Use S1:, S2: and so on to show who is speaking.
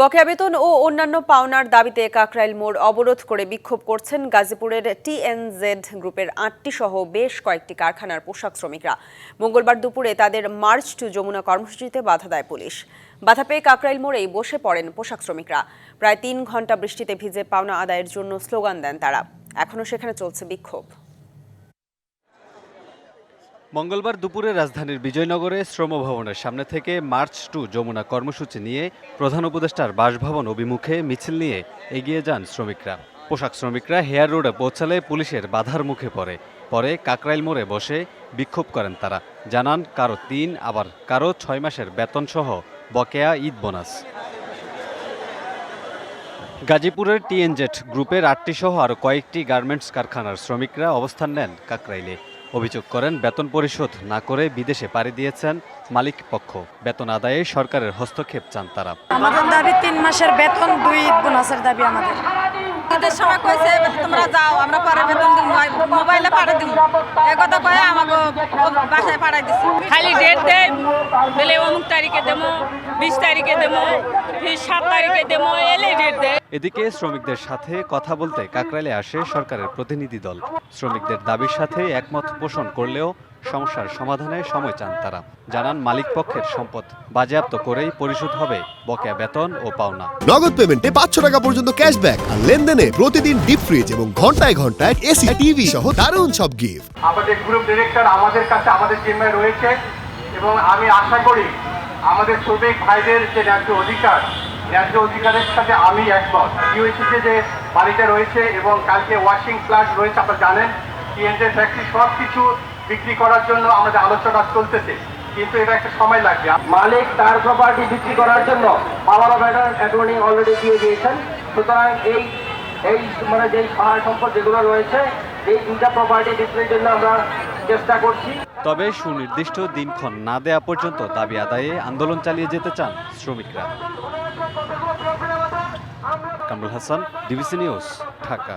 S1: বকেয়া বেতন ও অন্যান্য পাওনার দাবিতে কাকরাইল মোড় অবরোধ করে বিক্ষোভ করছেন গাজীপুরের টিএনজেড গ্রুপের আটটি সহ বেশ কয়েকটি কারখানার পোশাক শ্রমিকরা। মঙ্গলবার দুপুরে তাদের মার্চ টু যমুনা কর্মসূচিতে বাধা দেয় পুলিশ। বাধা পেয়ে কাকরাইল মোড়েই বসে পড়েন পোশাক শ্রমিকরা। প্রায় তিন ঘণ্টা বৃষ্টিতে ভিজে পাওনা আদায়ের জন্য স্লোগান দেন তারা। এখনও সেখানে চলছে বিক্ষোভ।
S2: মঙ্গলবার দুপুরে রাজধানীর বিজয়নগরে শ্রম ভবনের সামনে থেকে মার্চ টু যমুনা কর্মসূচি নিয়ে প্রধান উপদেষ্টার বাসভবন অভিমুখে মিছিল নিয়ে এগিয়ে যান শ্রমিকরা। পোশাক শ্রমিকরা হেয়ার রোডে পৌঁছালে পুলিশের বাধার মুখে পড়ে। পরে কাকরাইল মোড়ে বসে বিক্ষোভ করেন তারা। জানান, কারও তিন, আবার কারও ছয় মাসের বেতন সহ বকেয়া ঈদ বোনাস। গাজীপুরের টিএনজেড গ্রুপের আটটি সহ আরও কয়েকটি গার্মেন্টস কারখানার শ্রমিকরা অবস্থান নেন কাকরাইলে। অভিযোগ করেন বেতন পরিশোধ না করে বিদেশে পাড়ি দিয়েছেন মালিক পক্ষ। বেতন আদায়ে সরকারের হস্তক্ষেপ চান তারা।
S3: আমাদের দাবি তিন মাসের বেতন দুই বোনাসের দাবি আমাদের।
S4: ঈদের সময় কইছে তোমরা যাও আমরা পরে বেতন দিব। দিব। এ কথা কয়ে আমাকে বাসায় পাড়াই দিছি।
S5: খালি ডেট দেয় বলে অমুক তারিখে দেবো বিশ তারিখে দেবো সাত তারিখে দেবো এলে ডেট দেয়
S2: এদিকে শ্রমিকদের সাথে কথা বলতে কাকরাইলে আসে সরকারের প্রতিনিধি দল। শ্রমিকদের দাবির সাথে একমত পোষণ করলেও সমস্যার সমাধানে সময় চান তারা। জানান মালিক পক্ষের সম্পদ। বাজেয়াপ্ত করেই পরিশোধ হবে বকেয়া বেতন ও পাওনা।
S6: নগদ পেমেন্টে পাঁচশো টাকা পর্যন্ত ক্যাশব্যাক আর লেনদেনে প্রতিদিন ডিপ ফ্রিজ এবং ঘন্টায় ঘন্টায় এসি টিভি সহ দারুণ সব গিফট
S7: আমাদের গ্রুপ ডিরেক্টর আমাদের কাছে আমাদের জিম্মায় রয়েছে এবং আমি আশা করি আমাদের শ্রমিক ভাইদের যে ন্যায্য অধিকার ন্যায্য অধিকারের সাথে আমি একমত। ইউএসিতে যে বাড়িটা রয়েছে এবং কালকে ওয়াশিং প্লান্ট রয়েছে আপনারা জানেন টিএনজে ফ্যাক্টরি সব কিছু বিক্রি করার জন্য আমাদের আলোচনা চলতেছে, কিন্তু এটা একটা সময় লাগবে।
S8: মালিক তার প্রপার্টি বিক্রি করার জন্য পাওয়ার অফ অ্যাটর্নি অলরেডি দিয়ে দিয়েছেন। সুতরাং এই এই মানে যেই সহায় সম্পদ যেগুলো রয়েছে, এই দুইটা প্রপার্টি বিক্রির জন্য আমরা চেষ্টা করছি।
S2: তবে সুনির্দিষ্ট দিনক্ষণ না দেয়া পর্যন্ত দাবি আদায়ে আন্দোলন চালিয়ে যেতে চান শ্রমিকরা। Kamrul Hasan DBC news Dhaka.